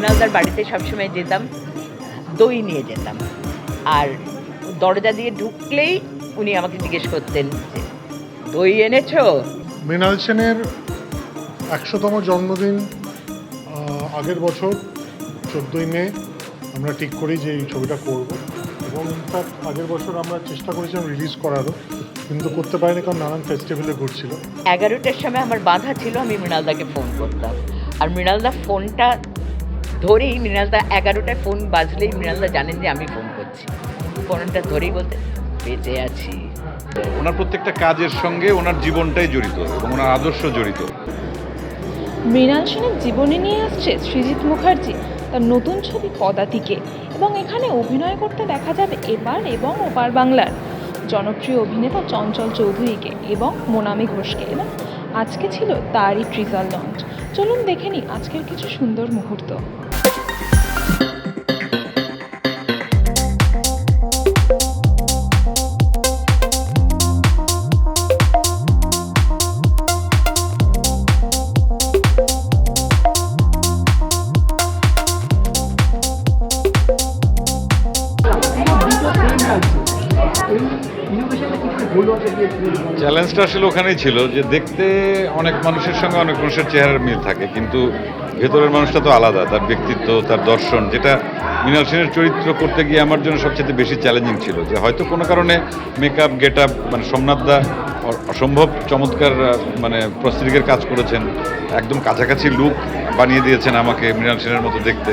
মৃণালদার বাড়িতে সবসময় যেতাম দই নিয়ে যেতাম। আর দরজা দিয়ে ঢুকলেই উনি আমাকে জিজ্ঞেস করতেন যে দই এনেছো? মৃণাল সেনের একশোতম জন্মদিন আগের বছর চোদ্দোই মে আমরা ঠিক করি যে এই ছবিটা করব। এবং ইনফ্যাক্ট আগের বছর আমরা চেষ্টা করেছিলাম রিলিজ করারও কিন্তু করতে পারিনি কারণ নানান ফেস্টিভ্যালে ঘুরছিল। এগারোটার সময় আমার বাধা ছিল আমি মৃণালদাকে ফোন করতাম। আর মৃণালদা ফোনটা ধরেই মৃণালদা এগারোটায় ফোন বাজলেই মৃণালদা জানেন যে আমি ফোন করছি। ফোনটা ধরেই বলতে বেঁচে আছি। ওনার প্রত্যেকটা কাজের সঙ্গে ওনার জীবনটাই জড়িত এবং ওনার আদর্শ জড়িত। মৃণাল সেনের জীবনে নিয়ে আসছে সৃজিত মুখার্জি তার নতুন ছবি পদাতিকে এবং এখানে অভিনয় করতে দেখা যাবে এবার এবং ওপার বাংলার। জনপ্রিয় অভিনেতা চঞ্চল চৌধুরীকে এবং মোনামি ঘোষকে এবং আজকে ছিল তারই ট্রিজাল লঞ্চ চলুন দেখে নিই আজকের কিছু সুন্দর মুহূর্ত। চ্যালেঞ্জটা আসলে ওখানেই ছিল যে দেখতে অনেক মানুষের সঙ্গে অনেক মানুষের চেহারার মিল থাকে, কিন্তু ভেতরের মানুষটা তো আলাদা, তার ব্যক্তিত্ব, তার দর্শন, যেটা মৃণাল সেনের চরিত্র করতে গিয়ে আমার জন্য সবচেয়ে বেশি চ্যালেঞ্জিং ছিল, যে হয়তো কোনো কারণে মেকআপ গেট আপ মানে সোমনাথদা অসম্ভব চমৎকার মানে প্রস্তুতিকের কাজ করেছেন, একদম কাছাকাছি লুক বানিয়ে দিয়েছেন আমাকে মৃণাল সেনের মতো দেখতে।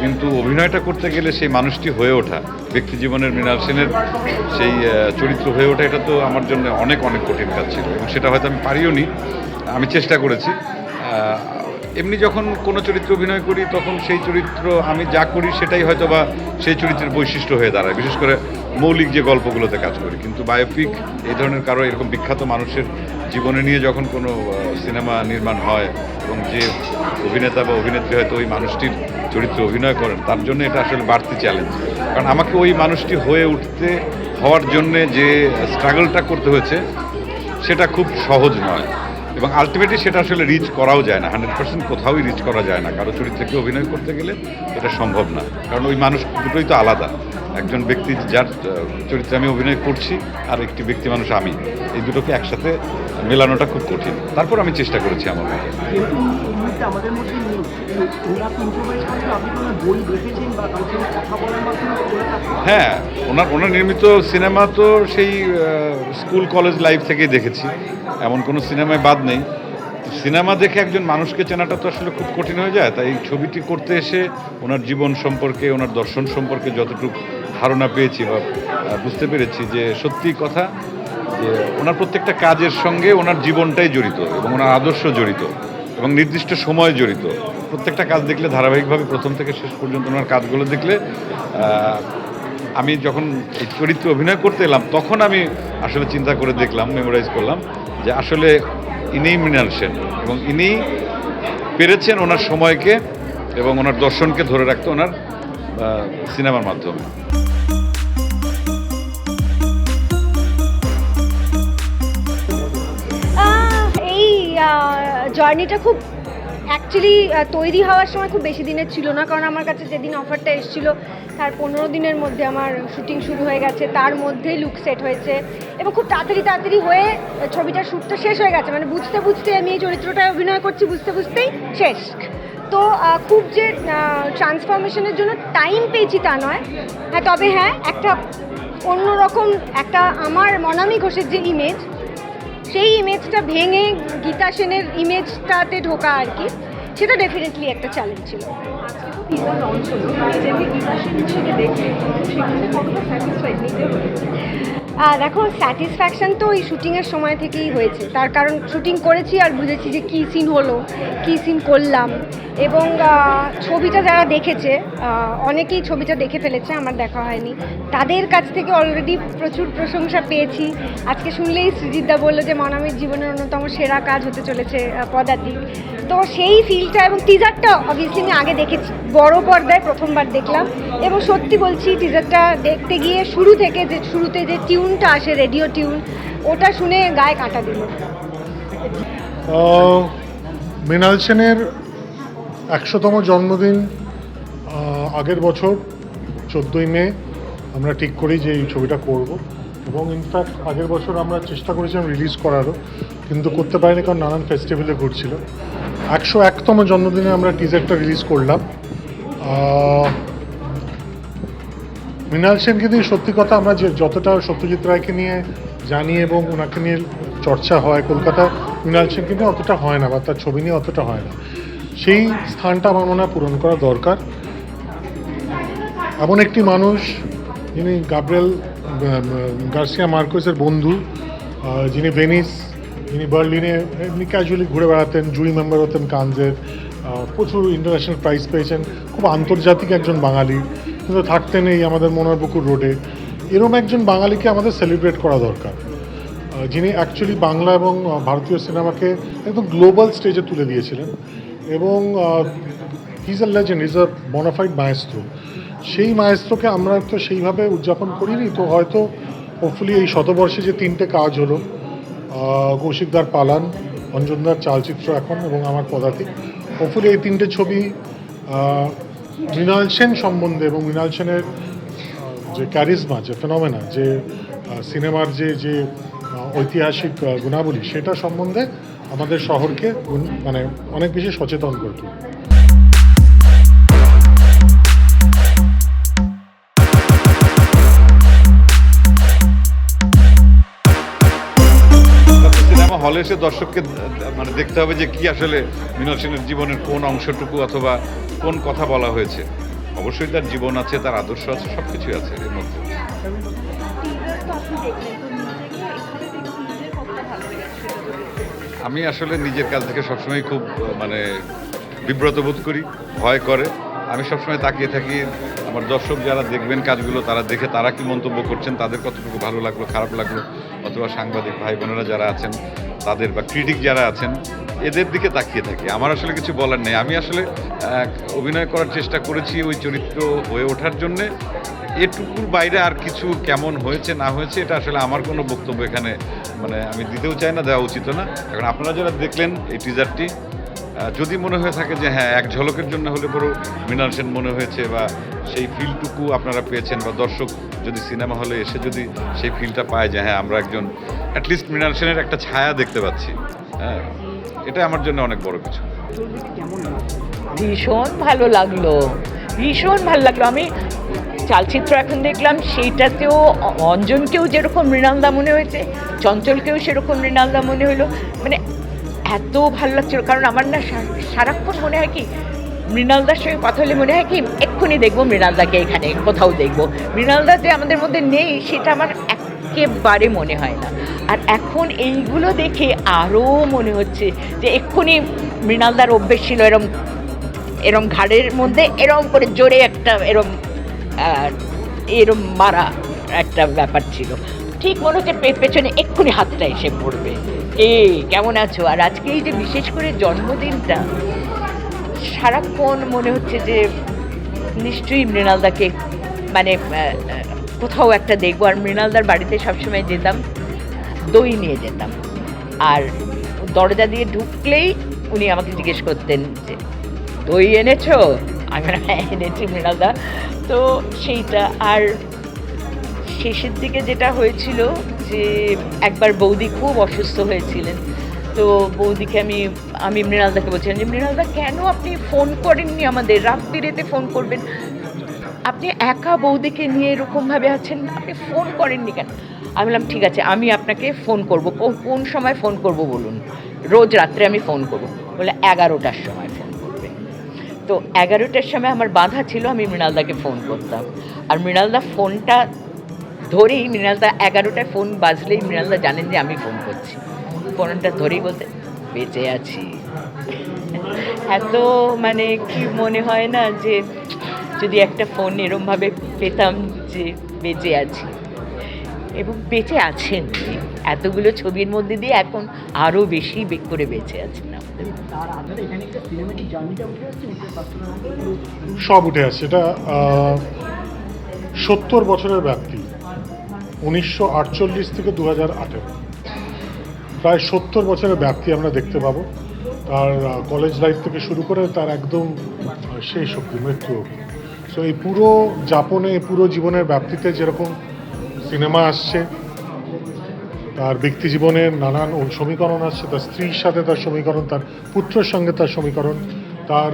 কিন্তু অভিনয়টা করতে গেলে সেই মানুষটি হয়ে ওঠা, ব্যক্তি জীবনের মৃণাল সেনের সেই চরিত্র হয়ে ওঠা, এটা তো আমার জন্য অনেক অনেক কঠিন কাজ ছিল। এবং সেটা হয়তো আমি পারিও নি, আমি চেষ্টা করেছি। এমনি যখন কোনো চরিত্র অভিনয় করি, তখন সেই চরিত্র আমি যা করি সেটাই হয়তো বা সেই চরিত্রের বৈশিষ্ট্য হয়ে দাঁড়ায়, বিশেষ করে মৌলিক যে গল্পগুলোতে কাজ করি। কিন্তু বায়োপিক এই ধরনের কারও এরকম বিখ্যাত মানুষের জীবনে নিয়ে যখন কোনো সিনেমা নির্মাণ হয় এবং যে অভিনেতা বা অভিনেত্রী হয়তো ওই মানুষটির চরিত্রে অভিনয় করেন, তার জন্য এটা আসলে বাড়তি চ্যালেঞ্জ কারণ আমাকে ওই মানুষটি হয়ে উঠতে, হওয়ার জন্যে যে স্ট্রাগলটা করতে হয়েছে, সেটা খুব সহজ নয়। এবং আলটিমেটলি সেটা আসলে রিচ করাও যায় না। হান্ড্রেড পার্সেন্ট কোথাওই রিচ করা যায় না। কারও চরিত্রকে অভিনয় করতে গেলে এটা সম্ভব না। কারণ ওই মানুষ দুটোই তো আলাদা। একজন ব্যক্তি যার চরিত্রে আমি অভিনয় করছি আর একটি ব্যক্তি মানুষ আমি। এই দুটোকে একসাথে মেলানোটা খুব কঠিন। তারপর আমি চেষ্টা করেছি আমার হ্যাঁ ওনার ওনার নির্মিত সিনেমা তো সেই স্কুল কলেজ লাইফ থেকেই দেখেছি। এমন কোনো সিনেমায় বাদ নেই। সিনেমা দেখে একজন মানুষকে চেনাটা তো আসলে খুব কঠিন হয়ে যায়। তাই এই ছবিটি করতে এসে ওনার জীবন সম্পর্কে ওনার দর্শন সম্পর্কে যতটুকু ধারণা পেয়েছি বা বুঝতে পেরেছি যে সত্যি কথা যে ওনার প্রত্যেকটা কাজের সঙ্গে ওনার জীবনটাই জড়িত এবং ওনার আদর্শ জড়িত এবং নির্দিষ্ট সময় জড়িত। প্রত্যেকটা কাজ দেখলে ধারাবাহিকভাবে প্রথম থেকে শেষ পর্যন্ত ওনার কাজগুলো দেখলে আমি যখন এই চরিত্রে অভিনয় করতে এলাম, তখন আমি আসলে চিন্তা করে দেখলাম মেমোরাইজ করলাম যে আসলে ইনিই মৃণাল সেন এবং ইনি পেরেছেন ওনার সময়কে এবং ওনার দর্শনকে ধরে রাখতে ওনার সিনেমার মাধ্যমে। এই জার্নিটা খুব অ্যাকচুয়ালি তৈরি হওয়ার সময় খুব বেশি দিনের ছিল না, কারণ আমার কাছে যেদিন অফারটা এসেছিল, তার পনেরো দিনের মধ্যে আমার শুটিং শুরু হয়ে গেছে, তার মধ্যেই লুক সেট হয়েছে। এবং খুব তাড়াতাড়ি তাড়াতাড়ি হয়ে ছবিটার শ্যুটটা শেষ হয়ে গেছে। মানে বুঝতে বুঝতে আমি এই চরিত্রটায় অভিনয় করছি, বুঝতে, বুঝতেই শেষ। তো খুব যে ট্রান্সফরমেশনের জন্য টাইম পেয়েছি তা নয়। হ্যাঁ তবে হ্যাঁ একটা অন্যরকম একটা আমার মনামি ঘোষের যে ইমেজ সেই ইমেজটা ভেঙে গীতা সেনের ইমেজটাতে ঢোকা আর কি, সেটা ডেফিনেটলি একটা চ্যালেঞ্জ ছিল। আর দেখো স্যাটিসফ্যাকশন তো ওই শুটিংয়ের সময় থেকেই হয়েছে। তার কারণ শুটিং করেছি আর বুঝেছি যে কী সিন হলো, কী সিন করলাম। এবং ছবিটা যারা দেখেছে অনেকেই ছবিটা দেখে ফেলেছে, আমার দেখা হয়নি। তাদের কাছ থেকে অলরেডি প্রচুর প্রশংসা পেয়েছি। আজকে শুনলেই সৃজিতদা বলল যে, মনামের জীবনের অন্যতম সেরা কাজ হতে চলেছে পদাতিক। তো সেই ফিলটা এবং টিজারটা অবভিয়াসলি আমি আগে দেখেছি বড় পর্দায় প্রথমবার দেখলাম। এবং সত্যি বলছি টিজারটা দেখতে গিয়ে শুরু থেকে যে, শুরুতে যে টিউনটা আসে রেডিও টিউন ওটা শুনে গায়ে কাটা দিল। মৃণাল সেনের একশোতম জন্মদিন আগের বছর, চোদ্দোই মে, আমরা ঠিক করি যে এই ছবিটা করব। এবং ইনফ্যাক্ট আগের বছর আমরা চেষ্টা করেছিলাম রিলিজ করারও, কিন্তু করতে পারিনি কারণ নানান ফেস্টিভ্যালে ঘুরছিল। একশো একতম জন্মদিনে আমরা টিজারটা রিলিজ করলাম। মৃণাল সেনকে নিয়ে সত্যি কথা আমরা যে যতটা সত্যজিৎ রায়কে নিয়ে জানি এবং ওনাকে নিয়ে চর্চা হয় কলকাতায়, মৃণাল সেনকে নিয়ে অতটা হয় না বা তার ছবি নিয়ে অতটা হয় না। সেই স্থানটা আমার মনে হয় পূরণ করা দরকার। এমন একটি মানুষ যিনি গাব্রিয়েল গার্সিয়া মার্কোসের বন্ধু যিনি ভেনিস, যিনি বার্লিনে এমনি ক্যাজুয়ালি ঘুরে বেড়াতেন জুরি মেম্বার হতেন কানজের প্রচুর ইন্টারন্যাশনাল প্রাইজ পেয়েছেন। খুব আন্তর্জাতিক একজন বাঙালি। কিন্তু থাকতেন এই আমাদের মনোহরপুকুর রোডে এরম একজন বাঙালিকে আমাদের সেলিব্রেট করা দরকার। যিনি অ্যাকচুয়ালি বাংলা এবং ভারতীয় সিনেমাকে একদম গ্লোবাল স্টেজে তুলে দিয়েছিলেন। এবং his a legend is a bona fide maestro সেই মায়েস্ত্রোকে আমরা তো সেইভাবে উদযাপন করিনি। তো হয়তো হোপফুলি এই শতবর্ষে যে তিনটে কাজ হলো কৌশিকদার পালান, অঞ্জনদার চালচিত্র এখন এবং আমার পদাতিক। হোপফুলি এই তিনটে ছবি মৃণাল সেন সম্বন্ধে এবং মৃণাল সেনের যে ক্যারিজমা যে ফেনোমেনা যে সিনেমার যে যে ঐতিহাসিক গুণাবলী, সেটা সম্বন্ধে আমাদের শহরকে মানে অনেক বেশি সচেতন করে হলে এসে দর্শককে মানে দেখতে হবে যে কি আসলে মৃণাল সেনের জীবনের কোন অংশটুকু অথবা কোন কথা বলা হয়েছে। অবশ্যই তার জীবন আছে, তার আদর্শ আছে সব কিছুই আছে এর মধ্যে। আমি আসলে নিজের কাছ থেকে সবসময় খুব মানে বিব্রত বোধ করি, ভয় করে। আমি সবসময় তাকিয়ে থাকি, আমার দর্শক যারা দেখবেন কাজগুলো, তারা দেখে তারা কি মন্তব্য করছেন, তাদের কতটুকু ভালো লাগল, খারাপ লাগল অথবা সাংবাদিক ভাই বোনেরা যারা আছেন, তাদের বা ক্রিটিক যারা আছেন, এদের দিকে তাকিয়ে থাকি। আমার আসলে কিছু বলার নেই। আমি আসলে অভিনয় করার চেষ্টা করেছি ওই চরিত্র হয়ে ওঠার জন্যে। এটুকুর বাইরে আর কিছু কেমন হয়েছে, না হয়েছে, এটা আসলে আমার কোনো বক্তব্য এখানে মানে আমি দিতেও চাই না, দেওয়া উচিত না। এখন আপনারা যারা দেখলেন এই টিজারটি যদি মনে হয়ে থাকে যে হ্যাঁ এক ঝলকের জন্য হলে পরও মৃণাল সেন মনে হয়েছে বা সেই ফিলটুকু আপনারা পেয়েছেন বা দর্শক যদি সিনেমা হলে এসে যদি সেই ফিলটা পায় যে হ্যাঁ আমরা একজন অ্যাটলিস্ট মৃণাল সেনের একটা ছায়া দেখতে পাচ্ছি। হ্যাঁ এটা আমার জন্য অনেক বড় কিছু। ভীষণ ভালো লাগল। ভীষণ ভালো লাগল। আমি চালচিত্র এখন দেখলাম, সেইটাতেও অঞ্জনকেও যেরকম মৃণালদা মনে হয়েছে, চঞ্চলকেও সেরকম মৃণালদা মনে হলো। মানে এত ভালো লাগছিল। কারণ আমার না সারাক্ষণ মনে হয় কি মৃণালদার সঙ্গে কথা হলে মনে হয় কি, এক্ষুনি দেখব মৃণালদাকে এখানে, কোথাও দেখব। মৃণালদা যে আমাদের মধ্যে নেই, সেটা আমার একেবারে মনে হয় না। আর এখন এইগুলো দেখে আরও মনে হচ্ছে যে এক্ষুনি মৃণালদার অভ্যেস ছিল এরম এরম ঘাড়ের মধ্যে এরম করে জোরে একটা এরম এরম মারা একটা ব্যাপার ছিল। ঠিক মনে হচ্ছে পেছনে এক্ষুনি হাতটা এসে পড়বে। এ, কেমন আছো? আর আজকে এই যে বিশেষ করে জন্মদিনটা, সারাক্ষণ মনে হচ্ছে যে নিশ্চয়ই মৃণালদাকে মানে কোথাও একটা দেখব। আর মৃণালদার বাড়িতে সবসময় যেতাম, দই নিয়ে যেতাম। আর দরজা দিয়ে ঢুকলেই উনি আমাকে জিজ্ঞেস করতেন যে, দই এনেছো? আমি হ্যাঁ এনেছি মৃণালদা। তো সেইটা, আর শেষের দিকে যেটা হয়েছিল যে একবার বৌদি খুব অসুস্থ হয়েছিলেন। তো বৌদিকে আমি আমি মৃণালদাকে বলছিলাম যে, মৃণালদা, কেন আপনি ফোন করেননি আমাদের? রাত্রিরেতে ফোন করবেন। আপনি একা বৌদিকে নিয়ে এরকমভাবে আছেন? আপনি ফোন করেননি কেন? আমি বললাম, ঠিক আছে, আমি আপনাকে ফোন করব। কোন সময় ফোন করব বলুন? রোজ রাত্রে আমি ফোন করব। বলে, এগারোটার সময় ফোন করবেন তো এগারোটার সময় আমার বাধা ছিল, আমি মৃণালদাকে ফোন করতাম। আর মৃণালদা ফোনটা ধরেই মৃণালদা এগারোটায় ফোন বাজলেই মৃণালদা জানেন যে আমি ফোন করছি। ফোনটা ধরেই বলতে, বেঁচে আছি। এত মানে কি মনে হয় না যে যদি একটা ফোন এরমভাবে পেতাম যে বেঁচে আছি। এবং বেঁচে আছেন এতগুলো ছবির মধ্যে দিয়ে এখন আরও বেশি বে- করে বেঁচে আছেন পার্সোনাল সব উঠে আসছে এটা সত্তর বছরের ব্যাপ্তি উনিশশো আটচল্লিশ থেকে দু হাজার আঠেরো। প্রায় সত্তর বছরের ব্যাপ্তি আমরা দেখতে পাবো। তার কলেজ লাইফ থেকে শুরু করে তার একদম শেষ অবধি, মৃত্যু অবধি। সো এই পুরো যাপনে পুরো জীবনের ব্যাপ্তিতে যেরকম সিনেমা আসছে, তার ব্যক্তি জীবনের নানান সমীকরণ আসছে, তার স্ত্রীর সাথে তার সমীকরণ, তার পুত্রের সঙ্গে তার সমীকরণ, তার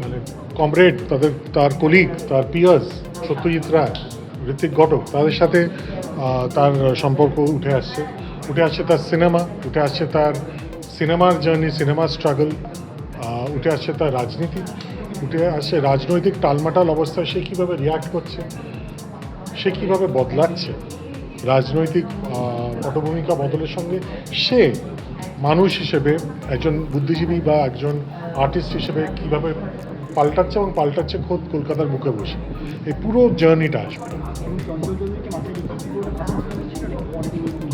মানে কমরেড তাদের, তার কলিগ তার পিয়ার্স সত্যজিৎ রায় ঋত্বিক ঘটক, তাদের সাথে তার সম্পর্ক উঠে আসছে। উঠে আসছে তার সিনেমা, উঠে আসছে তার সিনেমার জার্নি, সিনেমার স্ট্রাগল উঠে আসছে তার রাজনীতি, উঠে আসছে রাজনৈতিক টালমাটাল অবস্থায় সে কীভাবে রিয়াক্ট করছে, সে কীভাবে বদলাচ্ছে, রাজনৈতিক পটভূমিকা বদলের সঙ্গে, সে মানুষ হিসেবে, একজন বুদ্ধিজীবী বা একজন আর্টিস্ট হিসেবে কীভাবে পাল্টাচ্ছে এবং পাল্টাচ্ছে খোদ কলকাতার বুকে বসে, এই পুরো জার্নিটা আসবে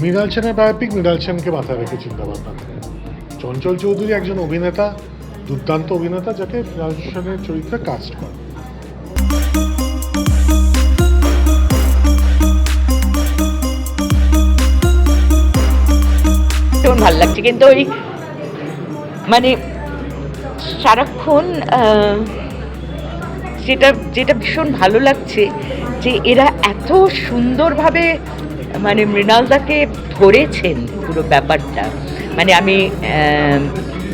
মৃণাল সেনের বায়োপিক মৃণাল সেনকে মাথায় রেখে চিন্তা ভাবনা করে। চঞ্চল চৌধুরী একজন অভিনেতা, দুর্দান্ত অভিনেতা, যাকে মৃণাল সেনের চরিত্রে কাস্ট করে ভালো লাগছে। কিন্তু ওই মানে সারাক্ষণ যেটা যেটা ভীষণ ভালো লাগছে যে এরা এত সুন্দরভাবে মানে মৃণালদাকে ধরেছেন পুরো ব্যাপারটা। মানে আমি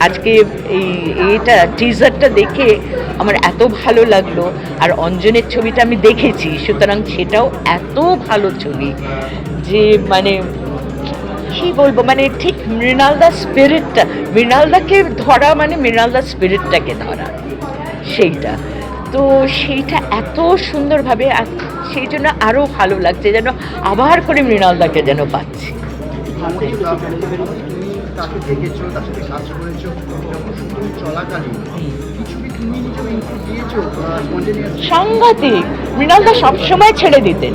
আজকে এই এটা টিজারটা দেখে আমার এত ভালো লাগল। আর অঞ্জনের ছবিটা আমি দেখেছি, সুতরাং সেটাও এত ভালো ছবি যে মানে কি বলব? মানে ঠিক মৃণালদা স্পিরিটটা মৃণালদাকে ধরা মানে মৃণালদা স্পিরিটটাকে ধরা। সেইটা। তো সেইটা এত সুন্দরভাবে সেই জন্য আরও ভালো লাগছে যেন আবার করে মৃণালদাকে যেন পাচ্ছি। সাংঘাতিক। মৃণালদা সবসময় ছেড়ে দিতেন।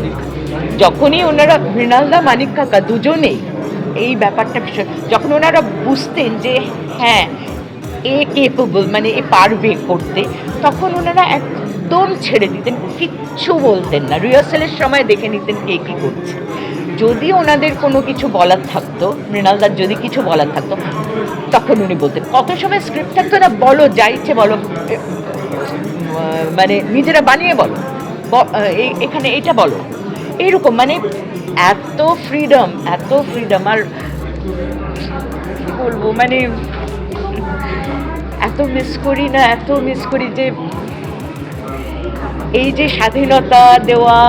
যখনই ওনারা, মৃণালদা মানিক কাকা দুজনেই এই ব্যাপারটা ভীষণ যখন ওনারা বুঝতেন যে হ্যাঁ এ কেপেবল মানে এ পারবে করতে, তখন ওনারা একদম ছেড়ে দিতেন, কিচ্ছু বলতেন না। রিহার্সালের সময় দেখে নিতেন কে কী করছে। যদি ওনাদের কোনো কিছু বলার থাকতো, মৃণালদার যদি কিছু বলার থাকতো, তখন উনি বলতেন। কত সময় স্ক্রিপ্ট থাকতো না, বলো, যা ইচ্ছে বলো। মানে নিজেরা বানিয়ে বলো। এখানে এটা বলো। এইরকম মানে এত ফ্রিডম এত ফ্রিডম আর কি বলব মানে এত মিস করি না, এত মিস করি যে এই যে স্বাধীনতা দেওয়া,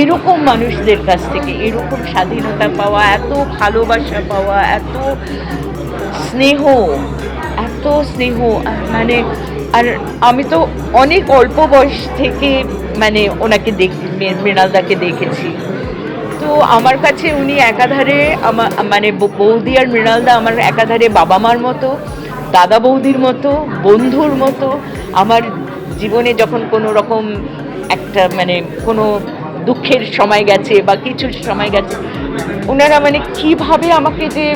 এরকম মানুষদের কাছ থেকে, এরকম স্বাধীনতা পাওয়া, এত ভালোবাসা পাওয়া, এত স্নেহ এত স্নেহ মানে আর আমি তো অনেক অল্প বয়স থেকে মানে ওনাকে দেখ মৃণালদাকে দেখেছি। তো আমার কাছে উনি একাধারে আমার মানে বৌদি আর মৃণালদা আমার একাধারে বাবা মার মতো, দাদা বৌদির মতো, বন্ধুর মতো। আমার জীবনে যখন কোনো রকম একটা মানে কোনো দুঃখের সময় গেছে বা কিছুর সময় গেছে ওনারা মানে কীভাবে আমাকে যে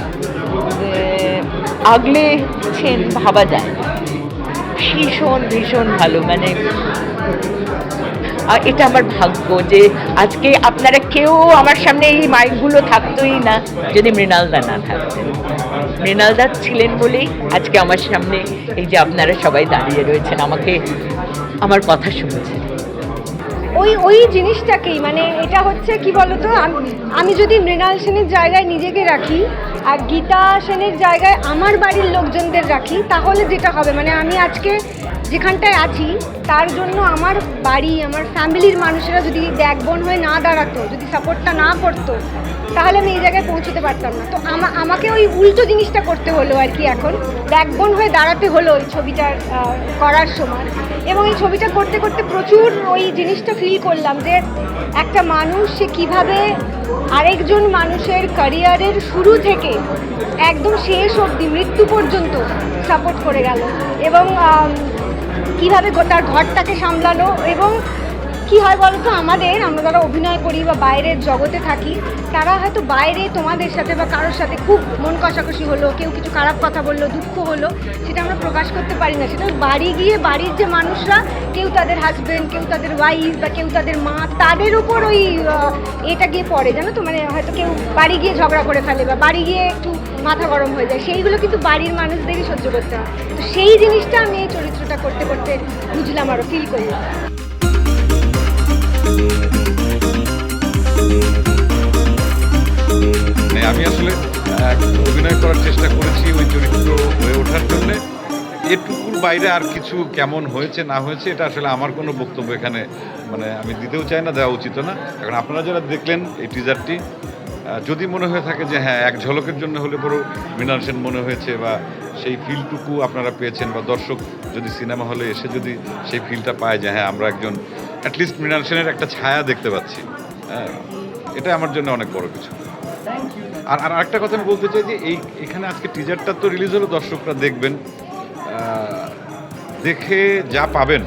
আগলেছেন ভাবা যায় ভীষণ ভীষণ ভালো মানে এটা আমার ভাগ্য যে আজকে আপনারা কেউ আমার সামনে এই মাইকগুলো থাকতোই না, যদি মৃণালদা না থাকতেন। মৃণালদা ছিলেন বলেই আজকে আমার সামনে এই যে আপনারা সবাই দাঁড়িয়ে রয়েছেন, আমাকে আমার কথা শুনছেন। ওই ওই জিনিসটাকেই মানে এটা হচ্ছে কি বলতো, আম- আমি যদি মৃণাল সেনের জায়গায় নিজেকে রাখি আর গীতা সেনের জায়গায় আমার বাড়ির লোকজনদের রাখি, তাহলে যেটা হবে? মানে আমি আজকে যেখানটায় আছি, তার জন্য আমার বাড়ি, আমার ফ্যামিলির মানুষেরা যদি ব্যাকবোন হয়ে না দাঁড়াতো, যদি সাপোর্টটা না করতো, তাহলে আমি এই জায়গায় পৌঁছতে পারতাম না। তো আমা- আমাকে ওই উল্টো জিনিসটা করতে হলো আর কি এখন। ব্যাকবোন হয়ে দাঁড়াতে হলো ওই ছবিটার করার সময়। এবং এই ছবিটা করতে করতে প্রচুর ওই জিনিসটা ফিল করলাম যে একটা মানুষ সে কীভাবে আরেকজন মানুষের ক্যারিয়ারের শুরু থেকে একদম শেষ অব্দি মৃত্যু পর্যন্ত সাপোর্ট করে গেল। এবং কীভাবে তার ঘরটাকে সামলালো এবং কি হয় বলতো? আমাদের, আমরা যারা অভিনয় করি বা বাইরের জগতে থাকি, তারা হয়তো বাইরে তোমাদের সাথে বা কারোর সাথে খুব মন কষাকষি হলো, কেউ কিছু খারাপ কথা বলল, দুঃখ হলো, সেটা আমরা প্রকাশ করতে পারি না। সেটা বাড়ি গিয়ে বাড়ির যে মানুষরা, কেউ তাদের হাজব্যান্ড কেউ তাদের ওয়াইফ বা কেউ তাদের মা, তাদের উপর ওই এটা গিয়ে পড়ে, জানো তো? মানে হয়তো কেউ বাড়ি গিয়ে ঝগড়া করে ফেলে বা বাড়ি গিয়ে একটু মাথা গরম হয়ে যায়। সেইগুলো কিন্তু বাড়ির মানুষদেরই সহ্য করতে হয়। তো সেই জিনিসটা আমি এই চরিত্রটা করতে করতে বুঝলাম আরও ফিল করলাম। অভিনয় করার চেষ্টা করেছি ওই চরিত্র হয়ে ওঠার জন্যে। এটুকুর বাইরে আর কিছু কেমন হয়েছে, না হয়েছে, এটা আসলে আমার কোনো বক্তব্য এখানে মানে আমি দিতেও চাই না, দেওয়া উচিত না। এখন আপনারা যারা দেখলেন এই টিজারটি যদি মনে হয়ে থাকে যে হ্যাঁ এক ঝলকের জন্য হলে বড় মৃণাল সেন মনে হয়েছে বা সেই ফিলটুকু আপনারা পেয়েছেন বা দর্শক যদি সিনেমা হলে এসে যদি সেই ফিলটা পায় যে হ্যাঁ আমরা একজন অ্যাটলিস্ট মৃণাল সেনের একটা ছায়া দেখতে পাচ্ছি। হ্যাঁ এটা আমার জন্য অনেক বড় কিছু। আর আর আরেকটা কথা আমি বলতে চাই যে এই, এখানে আজকে টিজারটা তো রিলিজ হলো, দর্শকরা দেখবেন। দেখে যা পাবেন।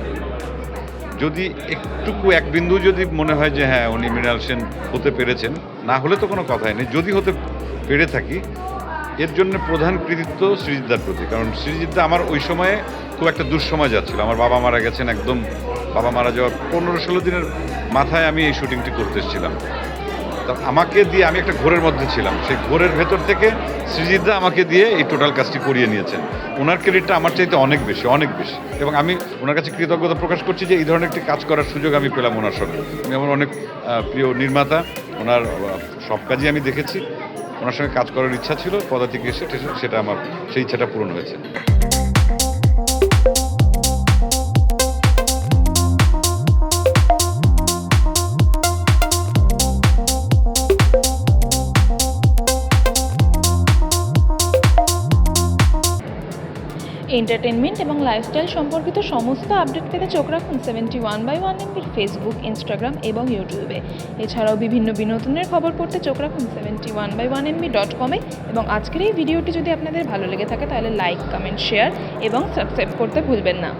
যদি একটুকু, এক বিন্দু যদি মনে হয় যে হ্যাঁ উনি মৃণাল সেন হতে পেরেছেন, না হলে তো কোনো কথাই নেই। যদি হতে পেরে থাকি, এর জন্য প্রধান কৃতিত্ব সৃজিতদার প্রতি। কারণ সৃজিতদা আমার ওই সময়ে খুব একটা দুঃসময় যাচ্ছিল। আমার বাবা মারা গেছেন একদম, বাবা মারা যাওয়ার পনেরো ষোলো দিনের মাথায় আমি এই শুটিংটি করতে এসেছিলাম। আমাকে দিয়ে আমি একটা ঘোরের মধ্যে ছিলাম। সেই ঘোরের ভেতর থেকে সৃজিতদা আমাকে দিয়ে এই টোটাল কাজটি করিয়ে নিয়েছেন। ওনার ক্রেডিটটা আমার চাইতে অনেক বেশি অনেক বেশি। এবং আমি ওনার কাছে কৃতজ্ঞতা প্রকাশ করছি যে এই ধরনের একটি কাজ করার সুযোগ আমি পেলাম ওনার সঙ্গে। উনি আমার অনেক প্রিয় নির্মাতা। ওনার সব কাজই আমি দেখেছি। ওনার সঙ্গে কাজ করার ইচ্ছা ছিল, পদাতিকে এসে সেটা আমার, সেই ইচ্ছাটা পূরণ হয়েছে। এন্টারটেনমেন্ট এবং লাইফস্টাইল সম্পর্কিত সমস্ত আপডেট পেতে চোখ রাখুন সেভেন্টি ওয়ান বাই ওয়ান এমপির ফেসবুক ইনস্টাগ্রাম এবং ইউটিউবে এছাড়াও বিভিন্ন বিনোদনের খবর পড়তে চোখ রাখুন seventy one by one MB dot কমে এবং আজকের এই ভিডিওটি যদি আপনাদের ভালো লেগে থাকে, তাহলে লাইক কমেন্ট শেয়ার এবং সাবস্ক্রাইব করতে ভুলবেন না।